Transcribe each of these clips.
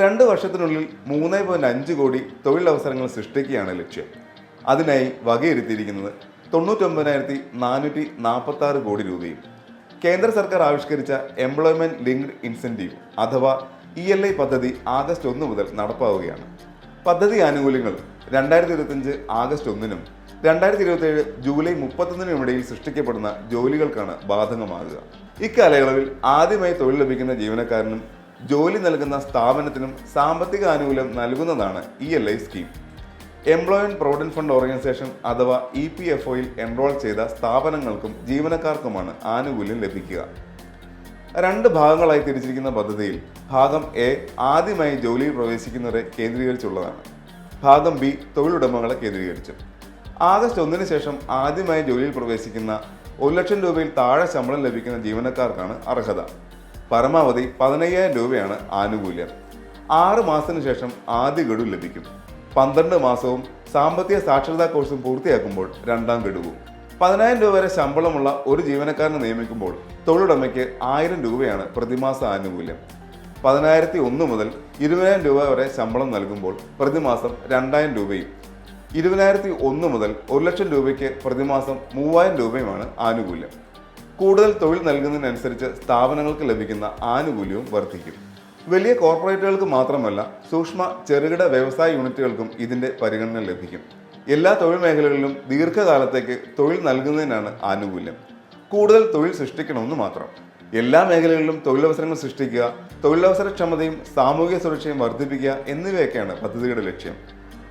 രണ്ട് വർഷത്തിനുള്ളിൽ മൂന്ന് പോയിന്റ് അഞ്ച് കോടി തൊഴിലവസരങ്ങൾ സൃഷ്ടിക്കുകയാണ് ലക്ഷ്യം. അതിനായി വകയിരുത്തിയിരിക്കുന്നത് തൊണ്ണൂറ്റൊമ്പതിനായിരത്തി നാനൂറ്റി നാൽപ്പത്തി ആറ് കോടി രൂപയും. കേന്ദ്ര സർക്കാർ ആവിഷ്കരിച്ച എംപ്ലോയ്മെന്റ് ലിങ്ക്ഡ് ഇൻസെന്റീവ് അഥവാ ഇ എൽ ഐ പദ്ധതി ആഗസ്റ്റ് ഒന്ന് മുതൽ നടപ്പാവുകയാണ്. പദ്ധതി ആനുകൂല്യങ്ങൾ രണ്ടായിരത്തി ഇരുപത്തിയഞ്ച് ആഗസ്റ്റ് ഒന്നിനും രണ്ടായിരത്തി ഇരുപത്തിയേഴ് ജൂലൈ മുപ്പത്തൊന്നിനും ഇടയിൽ സൃഷ്ടിക്കപ്പെടുന്ന ജോലികൾക്കാണ് ബാധകമാകുക. ഇക്കാലയളവിൽ ആദ്യമായി തൊഴിൽ ലഭിക്കുന്ന ജീവനക്കാരനും ജോലി നൽകുന്ന സ്ഥാപനത്തിനും സാമ്പത്തിക ആനുകൂല്യം നൽകുന്നതാണ് E L I scheme employment provident fund organisation അഥവാ ഇ പി എഫ് ഒയിൽ എൻറോൾ ചെയ്ത സ്ഥാപനങ്ങൾക്കും ജീവനക്കാർക്കുമാണ് ആനുകൂല്യം ലഭിക്കുക. രണ്ട് ഭാഗങ്ങളായി തിരിച്ചിരിക്കുന്ന പദ്ധതിയിൽ ഭാഗം എ ആദ്യമായി ജോലിയിൽ പ്രവേശിക്കുന്നവരെ കേന്ദ്രീകരിച്ചുള്ളതാണ്. ഭാഗം ബി തൊഴിലുടമകളെ കേന്ദ്രീകരിച്ചു. ആഗസ്റ്റ് ഒന്നിന് ശേഷം ആദ്യമായി ജോലിയിൽ പ്രവേശിക്കുന്ന ഒരു ലക്ഷം രൂപയിൽ താഴെ ശമ്പളം ലഭിക്കുന്ന ജീവനക്കാർക്കാണ് അർഹത. പരമാവധി പതിനയ്യായിരം രൂപയാണ് ആനുകൂല്യം. ആറ് മാസത്തിന് ശേഷം ആദ്യ ഗഡു ലഭിക്കും. പന്ത്രണ്ട് മാസവും സാമ്പത്തിക സാക്ഷരതാ കോഴ്സും പൂർത്തിയാക്കുമ്പോൾ രണ്ടാം ഗഡുവും. പതിനായിരം രൂപ വരെ ശമ്പളമുള്ള ഒരു ജീവനക്കാരനെ നിയമിക്കുമ്പോൾ തൊഴിലുടമയ്ക്ക് ആയിരം രൂപയാണ് പ്രതിമാസ ആനുകൂല്യം. പതിനായിരത്തി ഒന്ന് മുതൽ ഇരുപതിനായിരം രൂപ വരെ ശമ്പളം നൽകുമ്പോൾ പ്രതിമാസം രണ്ടായിരം രൂപയും ഇരുപതിനായിരത്തി ഒന്ന് മുതൽ ഒരു ലക്ഷം രൂപയ്ക്ക് പ്രതിമാസം മൂവായിരം രൂപയുമാണ് ആനുകൂല്യം. കൂടുതൽ തൊഴിൽ നൽകുന്നതിനനുസരിച്ച് സ്ഥാപനങ്ങൾക്ക് ലഭിക്കുന്ന ആനുകൂല്യവും വർദ്ധിക്കും. വലിയ കോർപ്പറേറ്റുകൾക്ക് മാത്രമല്ല സൂക്ഷ്മ ചെറുകിട വ്യവസായ യൂണിറ്റുകൾക്കും ഇതിന്റെ പരിഗണന ലഭിക്കും. എല്ലാ തൊഴിൽ മേഖലകളിലും ദീർഘകാലത്തേക്ക് തൊഴിൽ നൽകുന്നതിനാണ് ആനുകൂല്യം. കൂടുതൽ തൊഴിൽ സൃഷ്ടിക്കണമെന്ന് മാത്രം. എല്ലാ മേഖലകളിലും തൊഴിലവസരങ്ങൾ സൃഷ്ടിക്കുക തൊഴിലവസരക്ഷമതയും സാമൂഹിക സുരക്ഷയും വർദ്ധിപ്പിക്കുക എന്നിവയൊക്കെയാണ് പദ്ധതിയുടെ ലക്ഷ്യം.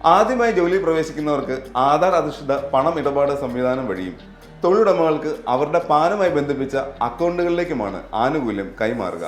ആദ്യമായി ജോലി പ്രവേശിക്കുന്നവർക്ക് ആധാർ അധിഷ്ഠിത പണം ഇടപാട് സംവിധാനം വഴിയും തൊഴിലുടമകൾക്ക് അവരുടെ പാനുമായി ബന്ധിപ്പിച്ച അക്കൗണ്ടുകളിലേക്കുമാണ് ആനുകൂല്യം കൈമാറുക.